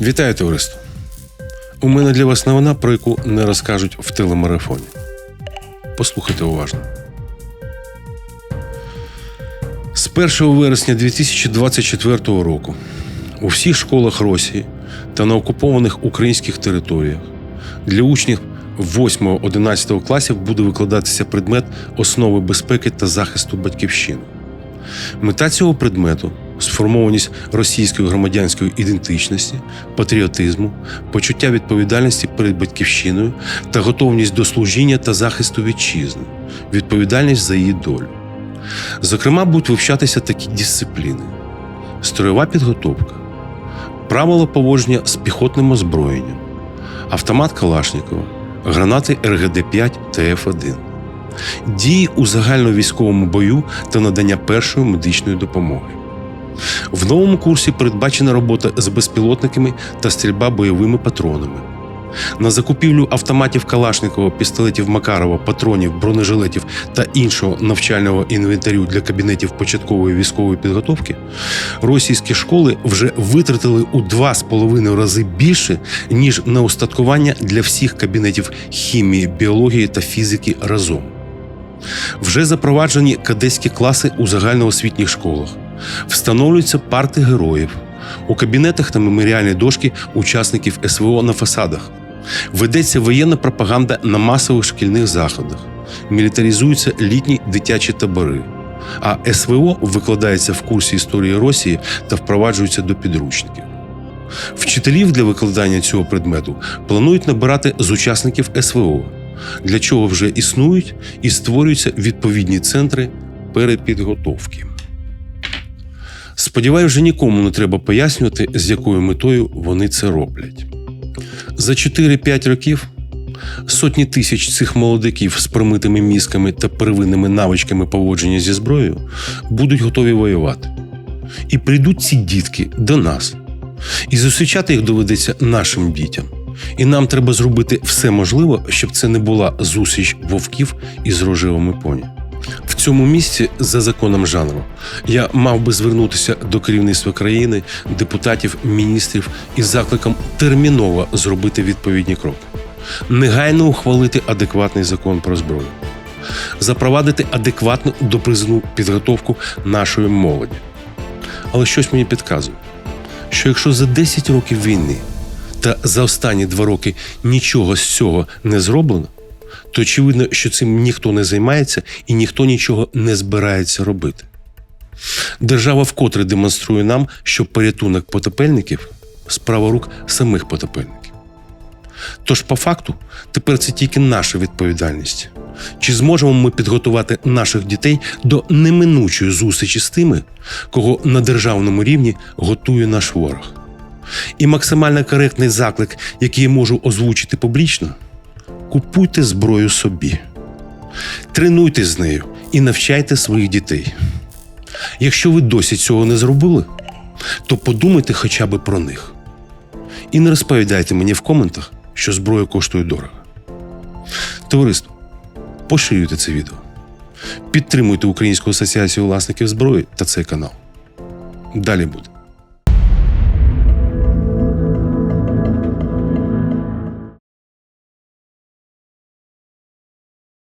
Вітаю, товариство! У мене для вас новина, про яку не розкажуть в телемарафоні. Послухайте уважно. З 1 вересня 2024 року у всіх школах Росії та на окупованих українських територіях для учнів 8-11 класів буде викладатися предмет основи безпеки та захисту батьківщини. Мета цього предмету сформованість російської громадянської ідентичності, патріотизму, почуття відповідальності перед батьківщиною та готовність до служіння та захисту вітчизни, відповідальність за її долю. Зокрема, будуть вивчатися такі дисципліни: строєва підготовка, правила поводження з піхотним озброєнням, автомат Калашникова, гранати РГД-5 та Ф1 дії у загальновійськовому бою та надання першої медичної допомоги. В новому курсі передбачена робота з безпілотниками та стрільба бойовими патронами. На закупівлю автоматів Калашникова, пістолетів Макарова, патронів, бронежилетів та іншого навчального інвентарю для кабінетів початкової військової підготовки російські школи вже витратили у 2,5 рази більше, ніж на устаткування для всіх кабінетів хімії, біології та фізики разом. Вже запроваджені кадетські класи у загальноосвітніх школах, встановлюються парти героїв, у кабінетах та меморіальні дошки учасників СВО на фасадах. Ведеться воєнна пропаганда на масових шкільних заходах, мілітаризуються літні дитячі табори. А СВО викладається в курсі історії Росії та впроваджується до підручників. Вчителів для викладання цього предмету планують набирати з учасників СВО, для чого вже існують і створюються відповідні центри перепідготовки. Сподіваюся, вже нікому не треба пояснювати, з якою метою вони це роблять. За 4-5 років сотні тисяч цих молодиків з промитими мізками та первинними навичками поводження зі зброєю будуть готові воювати. І прийдуть ці дітки до нас. І зустрічати їх доведеться нашим дітям. І нам треба зробити все можливе, щоб це не була зустріч вовків із рожевими поні. В цьому місці, за законом жанру, я мав би звернутися до керівництва країни, депутатів, міністрів із закликом терміново зробити відповідні кроки, негайно ухвалити адекватний закон про зброю, запровадити адекватну допризовну підготовку нашої молоді. Але щось мені підказує, що якщо за 10 років війни та за останні два роки нічого з цього не зроблено, то очевидно, що цим ніхто не займається і ніхто нічого не збирається робити. Держава вкотре демонструє нам, що порятунок потопельників справа рук самих потопельників. Тож, по факту, тепер це тільки наша відповідальність. Чи зможемо ми підготувати наших дітей до неминучої зустрічі з тими, кого на державному рівні готує наш ворог? І максимально коректний заклик, який я можу озвучити публічно купуйте зброю собі, тренуйте з нею і навчайте своїх дітей. Якщо ви досі цього не зробили, то подумайте хоча б про них. І не розповідайте мені в коментах, що зброя коштує дорого. Товариство, поширюйте це відео. Підтримуйте Українську асоціацію власників зброї та цей канал. Далі буде.